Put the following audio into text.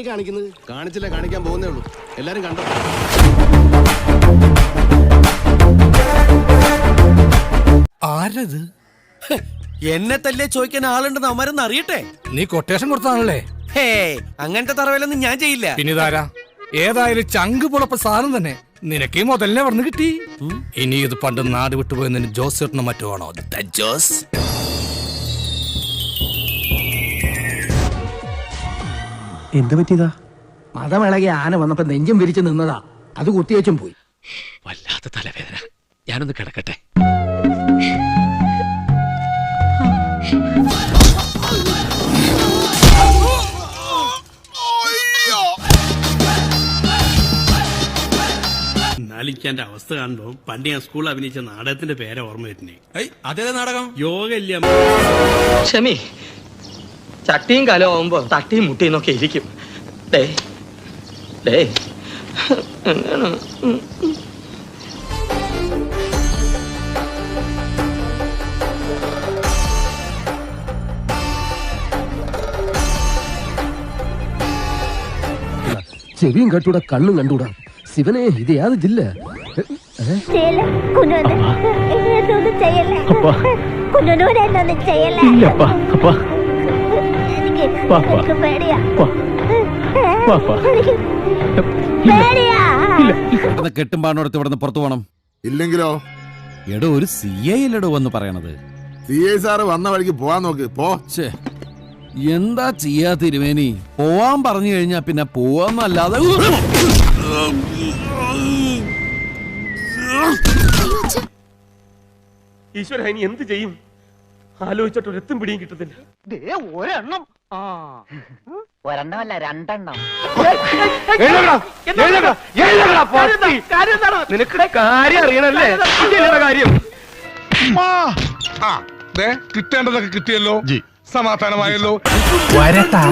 ഈ കാണിക്കുന്നത്. കാണിച്ചില്ല കാണിക്കാൻ പോകുന്നേ ഉള്ളൂ. എല്ലാരും കണ്ടോ? ആരത്? എന്നെ തല്ലേ ചോദിക്കാൻ ആളുണ്ടെന്ന് അമരെന്ന് അറിയട്ടെ? നീ കൊട്ടേഷൻ കൊടുത്താണല്ലേ ഹേ അങ്ങനത്തെ തറവലൊന്നും ഞാൻ ചെയ്യില്ല. പിന്നിതാരാ? ഏതായാലും ചങ്ക് പുളപ്പ സാധനം തന്നെ. നിനക്ക് ഈ മുതലിനെ വന്ന് കിട്ടി. ഇനി ഇത് പണ്ട് നാട് വിട്ടുപോയ ജോസ് ചേട്ടനോ മറ്റോ ആണോ? ജോസ്. എന്ത് പറ്റിയതാ? മതമിളകി ആന വന്നപ്പോ നെഞ്ചും വിരിച്ചു നിന്നതാ. അത് കുത്തിയേച്ചും പോയി. വല്ലാത്ത തലവേദന. ഞാനൊന്ന് കിടക്കട്ടെ. നാലിക്കാന്റെ അവസ്ഥ കാണുമ്പോ പണ്ട് ഞാൻ സ്കൂളിൽ അഭിനയിച്ച നാടകത്തിന്റെ പേരെ ഓർമ്മ വരുന്നേ. അതേ നാടകം? യോഗ ഇല്ല ക്ഷമി ചട്ടിയും കലമാവുമ്പോ തട്ടിയും മുട്ടിയും ഒക്കെ ഇരിക്കും. ഡേ ഡേ? ഉം. ചെവിയും കട്ടൂടാ കണ്ണും കണ്ടൂടാ ശിവനെ ഇത് യാത് ജില്ല? ചെയ്യല്ലേ? എനിക്ക് പേടിയാ. എനിക്ക് പേടിയാ. കെട്ടുമ്പാടത്ത് ഇവിടുന്ന് പുറത്തു പോകണം ഇല്ലെങ്കിലോ? എടോ ഒരു സി ഐ അല്ലടോ വന്ന് പറയണത്. സി ഐ സാറ് വന്ന വഴിക്ക് പോവാൻ നോക്ക്. പോ. ഛേ. എന്താ ചെയ്യാ തിരുവേനി പോവാൻ പറഞ്ഞു കഴിഞ്ഞാ പിന്നെ പോവാന്നല്ലാതെ ഈശ്വര ഇനി എന്ത് ചെയ്യും? ആലോചിച്ചിട്ട് ഒരെത്തും പിടിയും കിട്ടുന്നില്ല. ഒരെണ്ണമല്ല രണ്ടെണ്ണം. നിനക്ക് കാര്യം അറിയണല്ലേ? ഇതല്ലേ കാര്യം? കിട്ടേണ്ടതൊക്കെ കിട്ടിയല്ലോ. സമാധാനമായല്ലോ. വരട്ടാ.